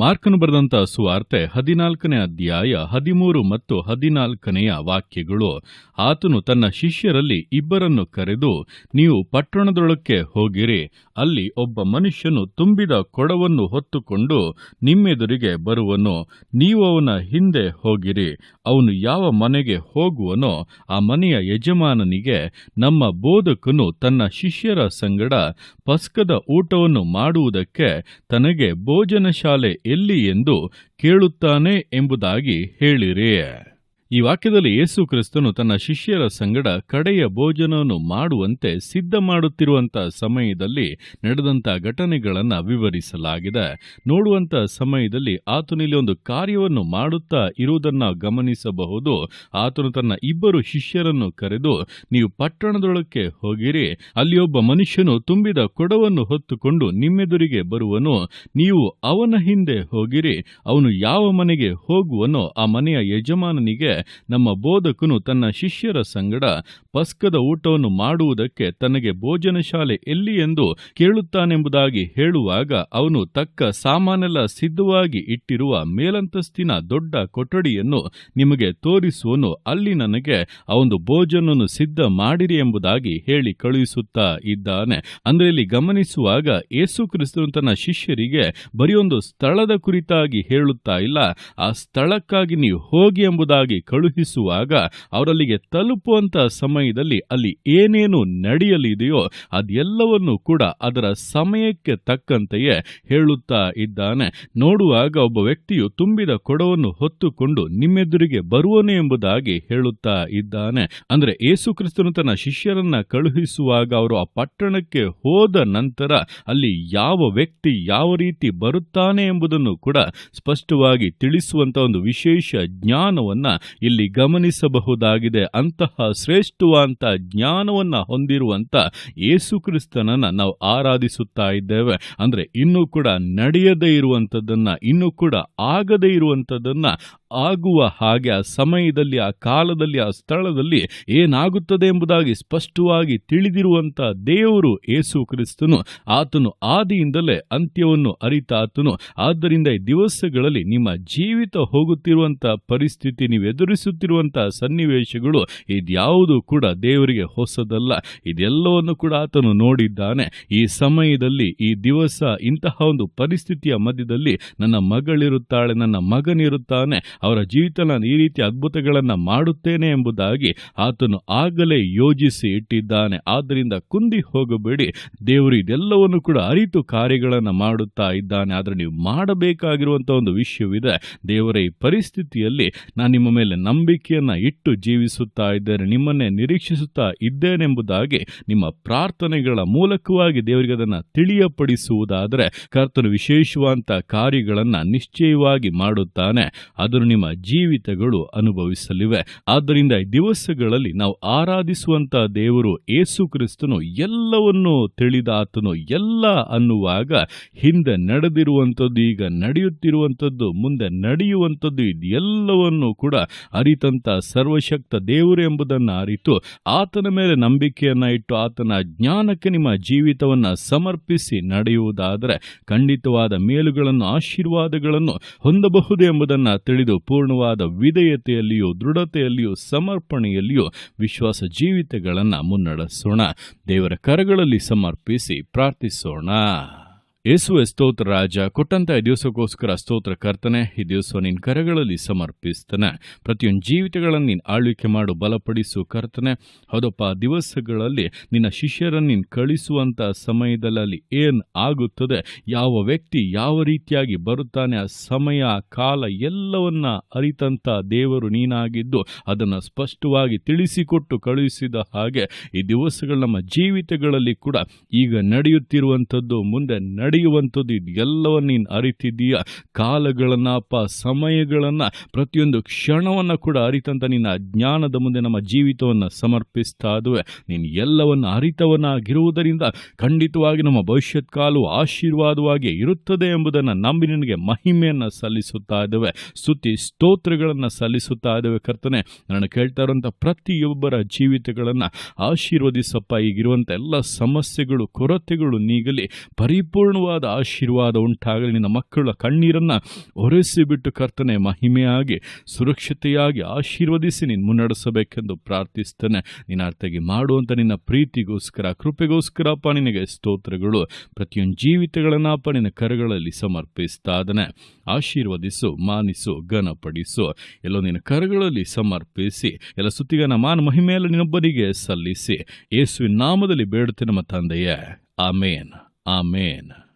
ಮಾರ್ಕನು ಬರೆದಂತ ಸುವಾರ್ತೆ ಹದಿನಾಲ್ಕನೇ ಅಧ್ಯಾಯ ಹದಿಮೂರು ಮತ್ತು ಹದಿನಾಲ್ಕನೆಯ ವಾಕ್ಯಗಳು. ಆತನು ತನ್ನ ಶಿಷ್ಯರಲ್ಲಿ ಇಬ್ಬರನ್ನು ಕರೆದು, ನೀವು ಪಟ್ಟಣದೊಳಕ್ಕೆ ಹೋಗಿರಿ, ಅಲ್ಲಿ ಒಬ್ಬ ಮನುಷ್ಯನು ತುಂಬಿದ ಕೊಡವನ್ನು ಹೊತ್ತುಕೊಂಡು ನಿಮ್ಮೆದುರಿಗೆ ಬರುವನು. ನೀವು ಅವನ ಹಿಂದೆ ಹೋಗಿರಿ, ಅವನು ಯಾವ ಮನೆಗೆ ಹೋಗುವನೋ ಆ ಮನೆಯ ಯಜಮಾನನಿಗೆ. ನಮ್ಮ ಬೋಧಕನು ತನ್ನ ಶಿಷ್ಯರ ಸಂಗಡ ಪಸ್ಕದ ಊಟವನ್ನು ಮಾಡುವುದಕ್ಕೆ ತನಗೆ ಭೋಜನ ಶಾಲೆ ಎಲ್ಲಿ ಎಂದು ಕೇಳುತ್ತಾನೆ ಎಂಬುದಾಗಿ ಹೇಳಿರಿ. ಈ ವಾಕ್ಯದಲ್ಲಿ ಯೇಸು ಕ್ರಿಸ್ತನು ತನ್ನ ಶಿಷ್ಯರ ಸಂಗಡ ಕಡೆಯ ಭೋಜನವನ್ನು ಮಾಡುವಂತೆ ಸಿದ್ಧ ಮಾಡುತ್ತಿರುವಂಥ ಸಮಯದಲ್ಲಿ ನಡೆದಂಥ ಘಟನೆಗಳನ್ನು ವಿವರಿಸಲಾಗಿದೆ. ನೋಡುವಂಥ ಸಮಯದಲ್ಲಿ ಆತನಲ್ಲಿ ಒಂದು ಕಾರ್ಯವನ್ನು ಮಾಡುತ್ತಾ ಇರುವುದನ್ನು ಗಮನಿಸಬಹುದು. ಆತನು ತನ್ನ ಇಬ್ಬರು ಶಿಷ್ಯರನ್ನು ಕರೆದು, ನೀವು ಪಟ್ಟಣದೊಳಕ್ಕೆ ಹೋಗಿರಿ, ಅಲ್ಲಿ ಒಬ್ಬ ಮನುಷ್ಯನು ತುಂಬಿದ ಕೊಡವನ್ನು ಹೊತ್ತುಕೊಂಡು ನಿಮ್ಮೆದುರಿಗೆ ಬರುವನು, ನೀವು ಅವನ ಹಿಂದೆ ಹೋಗಿರಿ, ಅವನು ಯಾವ ಮನೆಗೆ ಹೋಗುವನೋ ಆ ಮನೆಯ ಯಜಮಾನನಿಗೆ ನಮ್ಮ ಬೋಧಕನು ತನ್ನ ಶಿಷ್ಯರ ಸಂಗಡ ಪಸ್ಕದ ಊಟವನ್ನು ಮಾಡುವುದಕ್ಕೆ ತನಗೆ ಭೋಜನ ಶಾಲೆ ಎಲ್ಲಿ ಎಂದು ಕೇಳುತ್ತಾನೆಂಬುದಾಗಿ ಹೇಳುವಾಗ ಅವನು ತಕ್ಕ ಸಾಮಾನೆಲ್ಲ ಸಿದ್ಧವಾಗಿ ಇಟ್ಟಿರುವ ಮೇಲಂತಸ್ತಿನ ದೊಡ್ಡ ಕೊಠಡಿಯನ್ನು ನಿಮಗೆ ತೋರಿಸುವನು. ಅಲ್ಲಿ ನನಗೆ ಒಂದು ಭೋಜನವನ್ನು ಸಿದ್ಧ ಮಾಡಿರಿ ಎಂಬುದಾಗಿ ಹೇಳಿ ಕಳುಹಿಸುತ್ತಾ ಇದ್ದಾನೆ. ಅಂದ್ರೆ ಇಲ್ಲಿ ಗಮನಿಸುವಾಗ ಯೇಸು ಕ್ರಿಸ್ತನು ತನ್ನ ಶಿಷ್ಯರಿಗೆ ಬರೆಯೊಂದು ಸ್ಥಳದ ಕುರಿತಾಗಿ ಹೇಳುತ್ತಾ ಇಲ್ಲ, ಆ ಸ್ಥಳಕ್ಕಾಗಿ ನೀವು ಹೋಗಿ ಎಂಬುದಾಗಿ ಕಳುಹಿಸುವಾಗ ಅವರಲ್ಲಿಗೆ ತಲುಪುವಂತ ಸಮಯದಲ್ಲಿ ಅಲ್ಲಿ ಏನೇನು ನಡೆಯಲಿದೆಯೋ ಅದೆಲ್ಲವನ್ನು ಕೂಡ ಅದರ ಸಮಯಕ್ಕೆ ತಕ್ಕಂತೆಯೇ ಹೇಳುತ್ತಾ ಇದ್ದಾನೆ. ನೋಡುವಾಗ ಒಬ್ಬ ವ್ಯಕ್ತಿಯು ತುಂಬಿದ ಕೊಡವನ್ನು ಹೊತ್ತುಕೊಂಡು ನಿಮ್ಮೆದುರಿಗೆ ಬರುವನು ಎಂಬುದಾಗಿ ಹೇಳುತ್ತಾ ಇದ್ದಾನೆ. ಅಂದ್ರೆ ಯೇಸು ಕ್ರಿಸ್ತನು ತನ್ನ ಶಿಷ್ಯರನ್ನ ಕಳುಹಿಸುವಾಗ ಅವರು ಆ ಪಟ್ಟಣಕ್ಕೆ ಹೋದ ನಂತರ ಅಲ್ಲಿ ಯಾವ ವ್ಯಕ್ತಿ ಯಾವ ರೀತಿ ಬರುತ್ತಾನೆ ಎಂಬುದನ್ನು ಕೂಡ ಸ್ಪಷ್ಟವಾಗಿ ತಿಳಿಸುವಂತ ಒಂದು ವಿಶೇಷ ಜ್ಞಾನವನ್ನ ಇಲ್ಲಿ ಗಮನಿಸಬಹುದಾಗಿದೆ ಅಂತಹ ಶ್ರೇಷ್ಠವಾದಂಥ ಜ್ಞಾನವನ್ನ ಹೊಂದಿರುವಂತ ಯೇಸು ಕ್ರಿಸ್ತನನ್ನ ನಾವು ಆರಾಧಿಸುತ್ತಾ ಇದ್ದೇವೆ. ಅಂದ್ರೆ ಇನ್ನೂ ಕೂಡ ನಡೆಯದೇ ಇರುವಂತದ್ದನ್ನ, ಇನ್ನೂ ಕೂಡ ಆಗದೇ ಇರುವಂತದ್ದನ್ನ ಆಗುವ ಹಾಗೆ ಆ ಸಮಯದಲ್ಲಿ, ಆ ಕಾಲದಲ್ಲಿ, ಆ ಸ್ಥಳದಲ್ಲಿ ಏನಾಗುತ್ತದೆ ಎಂಬುದಾಗಿ ಸ್ಪಷ್ಟವಾಗಿ ತಿಳಿದಿರುವಂಥ ದೇವರು ಏಸು ಕ್ರಿಸ್ತನು. ಆತನು ಆದಿಯಿಂದಲೇ ಅಂತ್ಯವನ್ನು ಅರಿತಾತನು. ಆದ್ದರಿಂದ ಈ ದಿವಸಗಳಲ್ಲಿ ನಿಮ್ಮ ಜೀವಿತ ಹೋಗುತ್ತಿರುವಂಥ ಪರಿಸ್ಥಿತಿ, ನೀವು ಎದುರಿಸುತ್ತಿರುವಂತಹ ಸನ್ನಿವೇಶಗಳು ಇದ್ಯಾವುದು ಕೂಡ ದೇವರಿಗೆ ಹೊಸದಲ್ಲ. ಇದೆಲ್ಲವನ್ನು ಕೂಡ ಆತನು ನೋಡಿದ್ದಾನೆ. ಈ ಸಮಯದಲ್ಲಿ, ಈ ದಿವಸ ಇಂತಹ ಒಂದು ಪರಿಸ್ಥಿತಿಯ ಮಧ್ಯದಲ್ಲಿ ನನ್ನ ಮಗಳಿರುತ್ತಾಳೆ, ನನ್ನ ಮಗನಿರುತ್ತಾನೆ. ಅವರ ಜೀವಿತ ನಾನು ಈ ರೀತಿ ಅದ್ಭುತಗಳನ್ನು ಮಾಡುತ್ತೇನೆ ಎಂಬುದಾಗಿ ಆತನು ಆಗಲೇ ಯೋಜಿಸಿ ಇಟ್ಟಿದ್ದಾನೆ. ಆದ್ದರಿಂದ ಕುಂದಿ ಹೋಗಬೇಡಿ. ದೇವರು ಇದೆಲ್ಲವನ್ನು ಕೂಡ ಅರಿತು ಕಾರ್ಯಗಳನ್ನು ಮಾಡುತ್ತಾ ಇದ್ದಾನೆ. ಆದರೆ ನೀವು ಮಾಡಬೇಕಾಗಿರುವಂಥ ಒಂದು ವಿಷಯವಿದೆ. ದೇವರ, ಈ ಪರಿಸ್ಥಿತಿಯಲ್ಲಿ ನಾನು ನಿಮ್ಮ ಮೇಲೆ ನಂಬಿಕೆಯನ್ನು ಇಟ್ಟು ಜೀವಿಸುತ್ತಾ ಇದ್ದೇನೆ. ನಿಮ್ಮನ್ನೇ ನಿರೀಕ್ಷಿಸುತ್ತಾ ಇದ್ದೇನೆಂಬುದಾಗಿ ನಿಮ್ಮ ಪ್ರಾರ್ಥನೆಗಳ ಮೂಲಕವಾಗಿ ದೇವರಿಗೆ ಅದನ್ನು ತಿಳಿಯಪಡಿಸುವುದಾದರೆ ಕರ್ತನು ವಿಶೇಷವಾದಂಥ ಕಾರ್ಯಗಳನ್ನು ನಿಶ್ಚಯವಾಗಿ ಮಾಡುತ್ತಾನೆ. ಅದನ್ನು ನಿಮ್ಮ ಜೀವಿತಗಳು ಅನುಭವಿಸಲಿವೆ. ಆದ್ದರಿಂದ ಈ ದಿವಸಗಳಲ್ಲಿ ನಾವು ಆರಾಧಿಸುವಂತಹ ದೇವರು ಏಸು ಕ್ರಿಸ್ತನು ಎಲ್ಲವನ್ನೂ ತಿಳಿದಾತನು, ಎಲ್ಲ ಅನ್ನುವಾಗ ಹಿಂದೆ ನಡೆದಿರುವಂಥದ್ದು, ಈಗ ನಡೆಯುತ್ತಿರುವಂಥದ್ದು, ಮುಂದೆ ನಡೆಯುವಂಥದ್ದು, ಇದೆಲ್ಲವನ್ನೂ ಕೂಡ ಅರಿತಂತ ಸರ್ವಶಕ್ತ ದೇವರು ಎಂಬುದನ್ನು ಅರಿತು ಆತನ ಮೇಲೆ ನಂಬಿಕೆಯನ್ನ ಇಟ್ಟು ಆತನ ಜ್ಞಾನಕ್ಕೆ ನಿಮ್ಮ ಜೀವಿತವನ್ನ ಸಮರ್ಪಿಸಿ ನಡೆಯುವುದಾದರೆ ಖಂಡಿತವಾದ ಮೇಲುಗಳನ್ನು, ಆಶೀರ್ವಾದಗಳನ್ನು ಹೊಂದಬಹುದು ಎಂಬುದನ್ನು ತಿಳಿದು ಪೂರ್ಣವಾದ ವಿಧೇಯತೆಯಲ್ಲಿಯೂ ದೃಢತೆಯಲ್ಲಿಯೂ ಸಮರ್ಪಣೆಯಲ್ಲಿಯೂ ವಿಶ್ವಾಸ ಜೀವಿತಗಳನ್ನು ಮುನ್ನಡೆಸೋಣ. ದೇವರ ಕರಗಳಲ್ಲಿ ಸಮರ್ಪಿಸಿ ಪ್ರಾರ್ಥಿಸೋಣ. ಯೇಸುವೆ ಸ್ತೋತ್ರ ರಾಜ, ಕೊಟ್ಟಂತ ಈ ದಿವಸಕ್ಕೋಸ್ಕರ ಸ್ತೋತ್ರ ಕರ್ತನೆ, ಈ ದಿವಸ ನಿನ್ನ ಕರೆಗಳಲ್ಲಿ ಸಮರ್ಪಿಸ್ತಾನೆ. ಪ್ರತಿಯೊಂದು ಜೀವಿತಗಳನ್ನು ನೀನು ಆಳ್ವಿಕೆ ಮಾಡು, ಬಲಪಡಿಸು ಕರ್ತನೆ. ಹೌದಪ್ಪ ದಿವಸಗಳಲ್ಲಿ ನಿನ್ನ ಶಿಷ್ಯರನ್ನು ನೀನು ಕಳಿಸುವಂಥ ಸಮಯದಲ್ಲಿ ಏನು ಆಗುತ್ತದೆ, ಯಾವ ವ್ಯಕ್ತಿ ಯಾವ ರೀತಿಯಾಗಿ ಬರುತ್ತಾನೆ, ಆ ಸಮಯ ಕಾಲ ಎಲ್ಲವನ್ನ ಅರಿತಂತ ದೇವರು ನೀನಾಗಿದ್ದು ಅದನ್ನು ಸ್ಪಷ್ಟವಾಗಿ ತಿಳಿಸಿಕೊಟ್ಟು ಕಳುಹಿಸಿದ ಹಾಗೆ ಈ ದಿವಸಗಳು ನಮ್ಮ ಜೀವಿತಗಳಲ್ಲಿ ಕೂಡ ಈಗ ನಡೆಯುತ್ತಿರುವಂಥದ್ದು ಮುಂದೆ ನಡೆಯುವಂಥದ್ದು ಇದೆಲ್ಲವನ್ನು ನೀನು ಅರಿತಿದ್ದೀಯ. ಕಾಲಗಳನ್ನು ಅಪ್ಪ ಸಮಯಗಳನ್ನು, ಪ್ರತಿಯೊಂದು ಕ್ಷಣವನ್ನು ಕೂಡ ಅರಿತಂತ ನಿನ್ನ ಜ್ಞಾನದ ಮುಂದೆ ನಮ್ಮ ಜೀವಿತವನ್ನು ಸಮರ್ಪಿಸ್ತಾ ಇದುವೆ ನೀನು ಎಲ್ಲವನ್ನು ಅರಿತವನಾಗಿರುವುದರಿಂದ ಖಂಡಿತವಾಗಿ ನಮ್ಮ ಭವಿಷ್ಯತ್ ಕಾಲವು ಆಶೀರ್ವಾದವಾಗಿ ಇರುತ್ತದೆ ಎಂಬುದನ್ನು ನಂಬಿ ನಿನಗೆ ಮಹಿಮೆಯನ್ನು ಸಲ್ಲಿಸುತ್ತಾ ಇದ್ದೇವೆ. ಸ್ತುತಿ ಸ್ತೋತ್ರಗಳನ್ನು ಸಲ್ಲಿಸುತ್ತಾ ಇದ್ದೇವೆ ಕರ್ತನೆ. ನಾನು ಕೇಳ್ತಾ ಇರುವಂಥ ಪ್ರತಿಯೊಬ್ಬರ ಜೀವಿತಗಳನ್ನು ಆಶೀರ್ವದಿಸಪ್ಪ. ಈಗಿರುವಂಥ ಎಲ್ಲ ಸಮಸ್ಯೆಗಳು, ಕೊರತೆಗಳು ನೀಗಲಿ, ಪರಿಪೂರ್ಣವಾಗಿ ಬಲವಾದ ಆಶೀರ್ವಾದ ಉಂಟಾಗಲಿ. ನಿನ್ನ ಮಕ್ಕಳ ಕಣ್ಣೀರನ್ನು ಒರೆಸಿಬಿಟ್ಟು ಕರ್ತನೆ, ಮಹಿಮೆಯಾಗಿ, ಸುರಕ್ಷತೆಯಾಗಿ ಆಶೀರ್ವದಿಸಿ ನೀನು ಮುನ್ನಡೆಸಬೇಕೆಂದು ಪ್ರಾರ್ಥಿಸ್ತೇನೆ. ನಿನ್ನ ಅರ್ಥಗೆ ಮಾಡುವಂಥ ನಿನ್ನ ಪ್ರೀತಿಗೋಸ್ಕರ, ಕೃಪೆಗೋಸ್ಕರ ಅಪ್ಪ, ನಿನಗೆ ಸ್ತೋತ್ರಗಳು. ಪ್ರತಿಯೊಂದು ಜೀವಿತಗಳನ್ನಪ್ಪ ನಿನ್ನ ಕರಗಳಲ್ಲಿ ಸಮರ್ಪಿಸ್ತಾದನೆ ಆಶೀರ್ವದಿಸು, ಮಾನಿಸು, ಘನಪಡಿಸು. ಎಲ್ಲೋ ನಿನ್ನ ಕರಗಳಲ್ಲಿ ಸಮರ್ಪಿಸಿ, ಎಲ್ಲ ಸುತ್ತಿಗನ ಮಾನ ಮಹಿಮೆಯಲ್ಲಿ ನಿನ್ನೊಬ್ಬರಿಗೆ ಸಲ್ಲಿಸಿ. ಯೇಸುವಿನ ನಾಮದಲ್ಲಿ ಬೇಡುತ್ತೆ ನಮ್ಮ ತಂದೆಯೇ. ಆಮೇನ್. ಆಮೇನ್.